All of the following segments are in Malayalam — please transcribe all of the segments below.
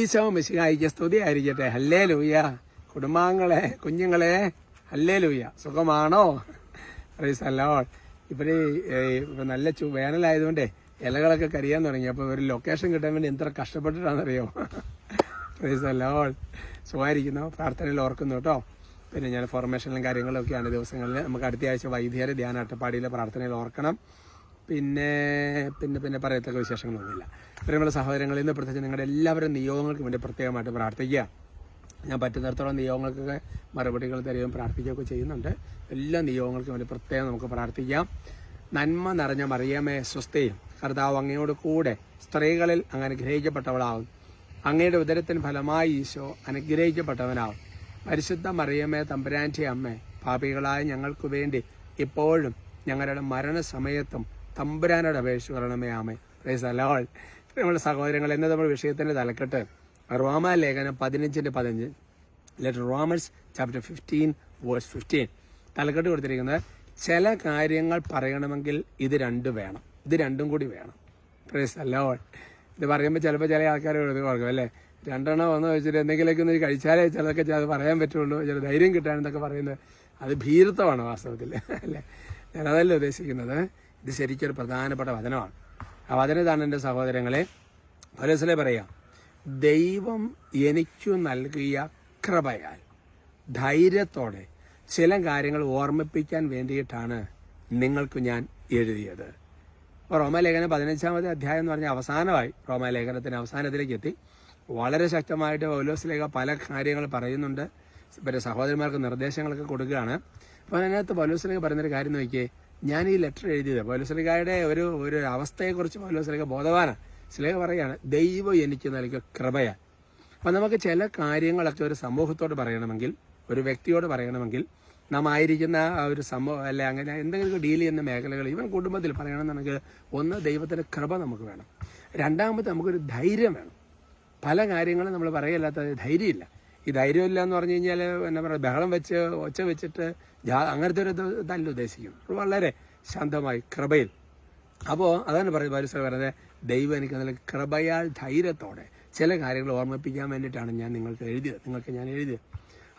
ഈശോ മിശിഹായിക്ക് സ്തുതി ആയിരിക്കട്ടെ ഹല്ലേ ലൂയ കുടുംബാംഗങ്ങളെ കുഞ്ഞുങ്ങളെ ഹല്ലേ ലൂയ സുഖമാണോ ഇപ്പം ഇപ്പൊ നല്ല ചു വേനലായതുകൊണ്ടേ ഇലകളൊക്കെ കരിയാൻ തുടങ്ങി. അപ്പോൾ ഒരു ലൊക്കേഷൻ കിട്ടാൻ വേണ്ടി എത്ര കഷ്ടപ്പെട്ടിട്ടാണെന്നറിയോ? അല്ലോൾ സുഖമായിരിക്കുന്നു. പ്രാർത്ഥനയിൽ ഓർക്കുന്നു കേട്ടോ. പിന്നെ ഞാൻ ഫോർമേഷനിലും കാര്യങ്ങളൊക്കെയാണ് ദിവസങ്ങളിൽ. നമുക്ക് അടുത്ത ആഴ്ച വൈദ്യരെ ധ്യാന അട്ടപ്പാടിയിലെ പ്രാർത്ഥനയിൽ ഓർക്കണം. പിന്നെ പിന്നെ പിന്നെ പറയത്തക്ക വിശേഷങ്ങളൊന്നുമില്ല പ്രിയമുള്ള സഹോദരങ്ങളിൽ നിന്ന് പ്രത്യേകിച്ച് നിങ്ങളുടെ എല്ലാവരും നിയോഗങ്ങൾക്ക് വേണ്ടി പ്രത്യേകമായിട്ട് പ്രാർത്ഥിക്കുക. ഞാൻ പറ്റുന്നിടത്തോളം നിയോഗങ്ങൾക്കൊക്കെ മറുപടികൾ തരികയും പ്രാർത്ഥിക്കുകയൊക്കെ ചെയ്യുന്നുണ്ട്. എല്ലാ നിയോഗങ്ങൾക്കും വേണ്ടി പ്രത്യേകം നമുക്ക് പ്രാർത്ഥിക്കാം. നന്മ നിറഞ്ഞ മറിയമേ സ്വസ്ഥയും കർത്താവ് അങ്ങയോട് കൂടെ സ്ത്രീകളിൽ അങ്ങ് അനുഗ്രഹിക്കപ്പെട്ടവളാവും അങ്ങയുടെ ഉദരത്തിന് ഫലമായി ഈശോ അനുഗ്രഹിക്കപ്പെട്ടവനാവും. പരിശുദ്ധ മറിയമേ തമ്പുരാന്റെ അമ്മേ പാപികളായ ഞങ്ങൾക്ക് വേണ്ടി ഇപ്പോഴും ഞങ്ങളുടെ മരണസമയത്തും തമ്പുരാനോട് അപേക്ഷിച്ച് പറയണമേ ആമേ പ്രൈസ് അലോൾ നമ്മുടെ സഹോദരങ്ങൾ എന്ന നമ്മുടെ വിഷയത്തിന്റെ തലക്കെട്ട് റോമ ലേഖനം പതിനഞ്ചിന്റെ പതിനഞ്ച്. Letter Romans chapter fifteen verse fifteen തലക്കെട്ട് കൊടുത്തിരിക്കുന്നത് ചില കാര്യങ്ങൾ പറയണമെങ്കിൽ ഇത് രണ്ടും വേണം. ഇത് രണ്ടും കൂടി വേണം. പ്രൈസ് അലോൾ ഇത് പറയുമ്പോൾ ചിലപ്പോൾ ചില ആൾക്കാർ എഴുതി കൊടുക്കും അല്ലേ? രണ്ടെണ്ണം വന്ന് വെച്ചിട്ട് എന്തെങ്കിലുമൊക്കെ ഒന്ന് കഴിച്ചാലേ ചിലതൊക്കെ അത് പറയാൻ പറ്റുള്ളൂ ചില ധൈര്യം കിട്ടാനെന്നൊക്കെ പറയുന്നത്. അത് ഭീരുത്വമാണ് വാസ്തവത്തിൽ അല്ലേ? ഞാനതല്ല ഉദ്ദേശിക്കുന്നത്. ഇത് ശരിക്കൊരു പ്രധാനപ്പെട്ട വചനമാണ്. ആ വചനം ഇതാണ് എന്റെ സഹോദരങ്ങളെ പലസിലെ പറയാം ദൈവം എനിക്കു നൽകിയ കൃപയാൽ ധൈര്യത്തോടെ ചില കാര്യങ്ങൾ ഓർമ്മിപ്പിക്കാൻ വേണ്ടിയിട്ടാണ് നിങ്ങൾക്ക് ഞാൻ എഴുതിയത്. റോമാലേഖനം പതിനഞ്ചാമത്തെ അധ്യായം എന്ന് പറഞ്ഞാൽ അവസാനമായി റോമാലേഖനത്തിന് അവസാനത്തിലേക്ക് എത്തി വളരെ ശക്തമായിട്ട് പൗലോസിലേഖ പല കാര്യങ്ങൾ പറയുന്നുണ്ട്. പിന്നെ സഹോദരന്മാർക്ക് നിർദ്ദേശങ്ങളൊക്കെ കൊടുക്കുകയാണ്. അപ്പോൾ അതിനകത്ത് പൗലോസിലേഖ പറയുന്നൊരു കാര്യം നോക്കിയേ. ഞാൻ ഈ ലെറ്റർ എഴുതിയത്. പൗലോസ്ലിഗായുടെ ഒരു ഒരു അവസ്ഥയെക്കുറിച്ച് പൗലോസ്ലിഗ ബോധവാനാണ്. സ്ലേഖ പറയാണ് ദൈവം എനിക്ക് നൽകിയ കൃപയാണ് അപ്പം നമുക്ക് ചില കാര്യങ്ങളൊക്കെ ഒരു സമൂഹത്തോട് പറയണമെങ്കിൽ ഒരു വ്യക്തിയോട് പറയണമെങ്കിൽ നാം ആയിരിക്കുന്ന ആ ഒരു സംഭവം അല്ലെ അങ്ങനെ എന്തെങ്കിലും ഡീൽ ചെയ്യുന്ന മേഖലകൾ ഇവൻ കുടുംബത്തിൽ പറയണമെന്നുണ്ടെങ്കിൽ ഒന്ന് ദൈവത്തിന്റെ കൃപ നമുക്ക് വേണം. രണ്ടാമത് നമുക്കൊരു ധൈര്യം വേണം. പല കാര്യങ്ങളും നമ്മൾ പറയല്ലാത്ത ധൈര്യമില്ല. ഈ ധൈര്യമില്ല എന്ന് പറഞ്ഞു കഴിഞ്ഞാൽ എന്നാ പറയുക ബഹളം വെച്ച് ഒച്ച വെച്ചിട്ട് ജാ- അങ്ങനത്തെ ഒരു ഇത് ഇതല്ല ഉദ്ദേശിക്കും. വളരെ ശാന്തമായി കൃപയിൽ. അപ്പോൾ അതാണ് പറയുന്നത് പരിസരം പറയുന്നത് ദൈവം എനിക്ക് നല്ല കൃപയാൽ ധൈര്യത്തോടെ ചില കാര്യങ്ങൾ ഓർമ്മിപ്പിക്കാൻ വേണ്ടിയിട്ടാണ് ഞാൻ നിങ്ങൾക്ക് എഴുതിയത് നിങ്ങൾക്ക് ഞാൻ എഴുതിയത്.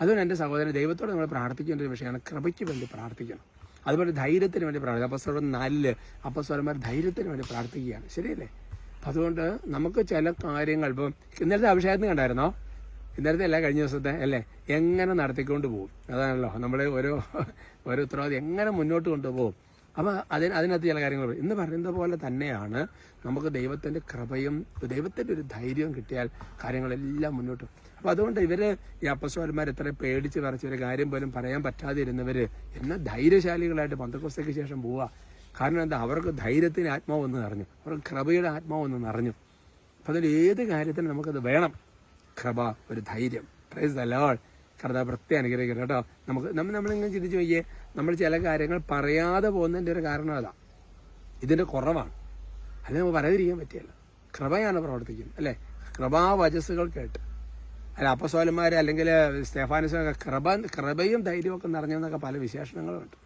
അതുകൊണ്ട് എന്റെ സഹോദരൻ ദൈവത്തോട് നമ്മൾ പ്രാർത്ഥിക്കേണ്ട ഒരു വിഷയമാണ് കൃപയ്ക്ക് വേണ്ടി പ്രാർത്ഥിക്കണം. അതുപോലെ ധൈര്യത്തിന് വേണ്ടി പ്രാർത്ഥിക്കുക അപ്പസ്വരം നാലിൽ അപ്പസ്വരന്മാർ ധൈര്യത്തിന് വേണ്ടി പ്രാർത്ഥിക്കുകയാണ്. ശരിയല്ലേ? അതുകൊണ്ട് നമുക്ക് ചില കാര്യങ്ങൾ ഇപ്പം ഇന്നലത്തെ അഭിഷേകത്തിന് കണ്ടായിരുന്നോ? ഇന്നലത്തെ അല്ല കഴിഞ്ഞ ദിവസത്തെ? അല്ലേ? എങ്ങനെ നടത്തിക്കൊണ്ട് പോകും? അതാണല്ലോ. നമ്മൾ ഓരോ ഓരോ ഉത്തരവാദി എങ്ങനെ മുന്നോട്ട് കൊണ്ടുപോകും? അപ്പോൾ അതിന് അതിനകത്ത് ചില കാര്യങ്ങൾ പറയും. ഇന്ന് പറയുന്നത് പോലെ തന്നെയാണ് നമുക്ക് ദൈവത്തിന്റെ കൃപയും ദൈവത്തിന്റെ ഒരു ധൈര്യവും കിട്ടിയാൽ കാര്യങ്ങളെല്ലാം മുന്നോട്ട് അപ്പോൾ അതുകൊണ്ട് ഇവർ ഈ അപ്പസ്വന്മാർ എത്ര പേടിച്ച് പറിച്ച് ഒരു കാര്യം പോലും പറയാൻ പറ്റാതിരുന്നവർ എന്ന ധൈര്യശാലികളായിട്ട് പന്തക്കോസ്തയ്ക്ക് ശേഷം പോവുക കാരണം എന്താ? അവർക്ക് ധൈര്യത്തിന് ആത്മാവ് ഒന്ന് നിറഞ്ഞു. അവർക്ക് കൃപയുടെ ആത്മാവ് ഒന്ന് നിറഞ്ഞു. അപ്പോൾ അതിൽ ഏത് കാര്യത്തിനും നമുക്കത് വേണം. കൃപ ഒരു ധൈര്യം. പ്രൈസ് അലോൾ കർത്താവ് പ്രത്യേക അനുഗ്രഹിക്കണം കേട്ടോ. നമുക്ക് നമ്മൾ നമ്മളിങ്ങനെ ചിന്തിച്ച് നോക്കിയേ നമ്മൾ ചില കാര്യങ്ങൾ പറയാതെ പോകുന്നതിന്റെ ഒരു കാരണം അതാ. ഇതിന്റെ കുറവാണ്. അത് നമുക്ക് പറയാതിരിക്കാൻ പറ്റിയല്ല കൃപയാണ് പ്രവർത്തിക്കുന്നത് അല്ലേ? കൃപാവചസ്സുകൾ കേട്ട്. അല്ല അപ്പസോലന്മാർ അല്ലെങ്കിൽ സ്റ്റെഫാനിസൊക്കെ കൃപ കൃപയും ധൈര്യമൊക്കെ നിറഞ്ഞെന്നൊക്കെ പല വിശേഷണങ്ങളുണ്ട്.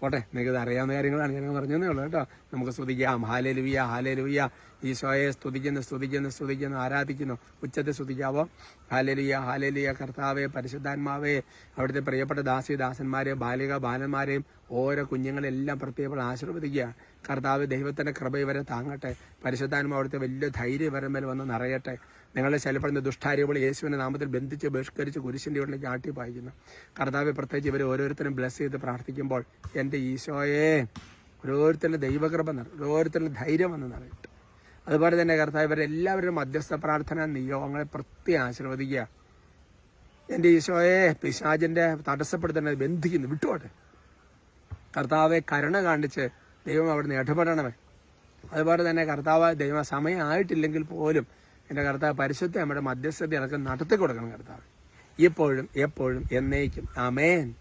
പോട്ടെ നിങ്ങൾക്ക് അറിയാവുന്ന കാര്യങ്ങളാണ് ഞാൻ പറഞ്ഞതേ ഉള്ളൂ കേട്ടോ. നമുക്ക് ശ്രദ്ധിക്കാം. ഹാലേലുവിയ ഹാലേലുവിയ ഈശോയെ സ്തുതിക്കുന്നു സ്തുതിക്കുന്നു സ്തുതിക്കുന്നു ആരാധിക്കുന്നു. ഉച്ചത്തെ സ്തുതിക്കാവോ? ഹാലലിയ ഹാലലിയ കർത്താവെ പരിശുദ്ധാത്മാവെ അവിടുത്തെ പ്രിയപ്പെട്ട ദാസി ദാസന്മാരെ ബാലിക ബാലന്മാരെയും ഓരോ കുഞ്ഞുങ്ങളെല്ലാം പ്രത്യേകം ആശീർവദിക്കുക. കർത്താവ് ദൈവത്തിന്റെ കൃപ ഇവരെ താങ്ങട്ടെ. പരിശുദ്ധാത്മാവ് അവിടുത്തെ വലിയ ധൈര്യം ഇവരെ മേൽ വന്ന് നിറയട്ടെ. നിങ്ങളെ ശല്യപ്പെടുന്ന ദുഷ്ടാരികൾ യേശുവിന്റെ നാമത്തിൽ ബന്ധിച്ച് ബഹിഷ്കരിച്ച് കുരിശിന്റെ ഉള്ളിലേക്ക് ആട്ടി പായിക്കുന്നു കർത്താവ് പ്രത്യേകിച്ച് ഇവർ ഓരോരുത്തരും ബ്ലസ് ചെയ്ത് പ്രാർത്ഥിക്കുമ്പോൾ എന്റെ ഈശോയെ ഓരോരുത്തരുടെ ദൈവകൃപ നിറ ഓരോരുത്തരുടെ ധൈര്യം വന്ന് നിറയട്ടെ. അതുപോലെ തന്നെ കർത്താവ് ഇവരെല്ലാവരും മധ്യസ്ഥ പ്രാർത്ഥന നിയോഗങ്ങളെ പ്രത്യേകം ആശീർവദിക്കുക. എന്റെ ഈശോയെ പിശാജിന്റെ തടസ്സപ്പെടുത്തുന്നത് ബന്ധിക്കുന്നു വിട്ടുപോട്ടെ. കർത്താവെ കരുണ കാണിച്ച് ദൈവം അവിടുന്ന് ഇടപെടണമേ. അതുപോലെ തന്നെ കർത്താവ് ദൈവ സമയമായിട്ടില്ലെങ്കിൽ പോലും എന്റെ കർത്താവ് പരിശുദ്ധ നമ്മുടെ മധ്യസ്ഥത അടക്കം നടത്തി കൊടുക്കണം കർത്താവ്. എപ്പോഴും എപ്പോഴും എന്നേക്കും. ആമേൻ.